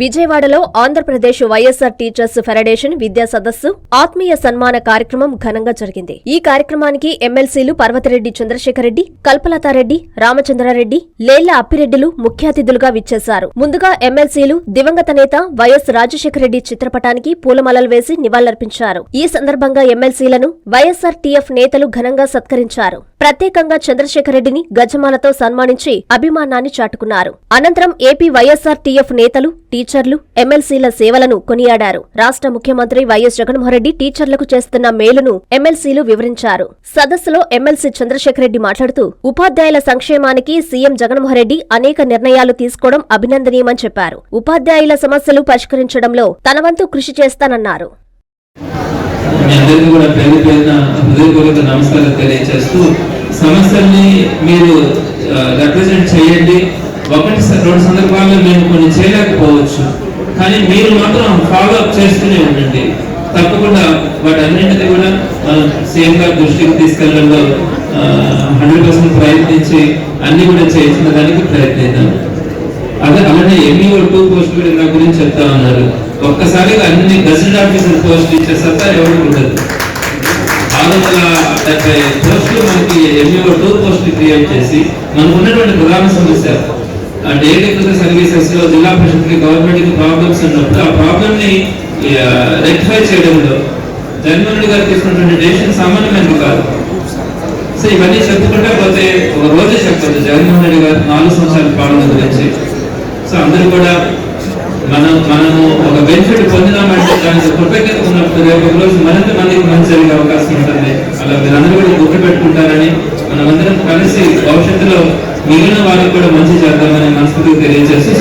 విజయవాడలో Andhra Pradesh YSR teachers federation విద్యా సదస్సు ఆత్మీయ సన్మాన కార్యక్రమం ఘనంగా జరిగింది. ఈ కార్యక్రమానికి ఎమ్మెల్సీలు పర్వతిరెడ్డి చంద్రశేఖరరెడ్డి కల్పలతారెడ్డి రామచంద్రారెడ్డి లేళ్ళ అప్పిరెడ్డిలు ముఖ్య అతిథులుగా విచ్చేశారు. ముందుగా ఎమ్మెల్సీలు దివంగత నేత వైఎస్ రాజశేఖరరెడ్డి చిత్రపటానికి పూలమాలలు వేసి నివాళులర్పించారు. ఈ సందర్భంగా ఎమ్మెల్సీలను వైఎస్ఆర్ టీఎఫ్ నేతలు ఘనంగా సత్కరించారు. ప్రత్యేకంగా చంద్రశేఖరరెడ్డిని గజమాలతో సన్మానించి అభిమానాన్ని చాటుకున్నారు. అనంతరం ఏపీ వైఎస్ఆర్ టీఎఫ్ నేతలు టీచర్లు ఎమ్మెల్సీల సేవలను కొనియాడారు. రాష్ట్ర ముఖ్యమంత్రి వైఎస్ జగన్మోహన్రెడ్డి టీచర్లకు చేస్తున్న మేలును ఎమ్మెల్సీలు వివరించారు. సదస్సులో ఎమ్మెల్సీ చంద్రశేఖరరెడ్డి మాట్లాడుతూ ఉపాధ్యాయుల సంక్షేమానికి సీఎం జగన్మోహన్రెడ్డి అనేక నిర్ణయాలు తీసుకోవడం అభినందనీయమని చెప్పారు. ఉపాధ్యాయుల సమస్యలు పరిష్కరించడంలో తన వంతు కృషి చేస్తానన్నారు. మీ అందరికీ కూడా పేరు పేరున హృదయపూర్వక తెలియజేస్తూ సమస్యల్ని మీరు రిప్రజెంట్ చేయండి. ఒకటి రెండు సందర్భాల్లో మేము కొన్ని చేయలేకపోవచ్చు. కానీ మీరు మాత్రం ఫాలో అప్ చేస్తూనే ఉండండి. తప్పకుండా వాటన్నింటినీ కూడా మనం సీఎం గారి దృష్టికి తీసుకెళ్ళడంలో హండ్రెడ్ పర్సెంట్ ప్రయత్నించి అన్ని కూడా చేయించిన దానికి ప్రయత్నిద్దాం. అదే అలానే ఎంఈఓ టూ పోస్ట్ కూడా నా గురించి చెప్తా ఉన్నారు. ఒక్కసారిగా అన్ని గజెట్ ఆఫీసర్ పోస్ట్ ఇచ్చే సత్తా ఎవరు ఉండదు. ఆలోచన వందల పోస్టులు మనకి ఎంఈఓ టూ పోస్టులు క్రియేట్ చేసి మనకు ఉన్నటువంటి ప్రధాన సమస్య డేటికృత సర్వీసెస్లో జిల్లా పరిషత్కి గవర్నమెంట్కి గవర్నమెంట్కి ప్రాబ్లమ్స్ ఉన్నప్పుడు ఆ ప్రాబ్లమ్ని రెక్టిఫై చేయడంలో జగన్మోహన్ రెడ్డి గారు తీసుకున్నటువంటి డెసిషన్ సామాన్యమైనది కాదు. సో ఇవన్నీ చెప్పుకుంటే పోతే ఒక రోజే చెప్పదు జగన్మోహన్ రెడ్డి గారు నాలుగు సంవత్సరాల పాలన గురించి. సో అందరూ కూడా మనం మనము ఒక బెనిఫిట్ పొందినామంటే దానికి కృతజ్ఞత ఉన్నప్పుడు రేపు ఒక రోజు మరింత మందికి మంచి జరిగే అవకాశం ఉంటుంది. మీరందరూ కూడా గుర్తుపెట్టుకుంటారని మనమందరం కలిసి భవిష్యత్తులో మిగిలిన వారికి కూడా మంచి చేద్దామని మనస్ఫూర్తిగా తెలియజేసి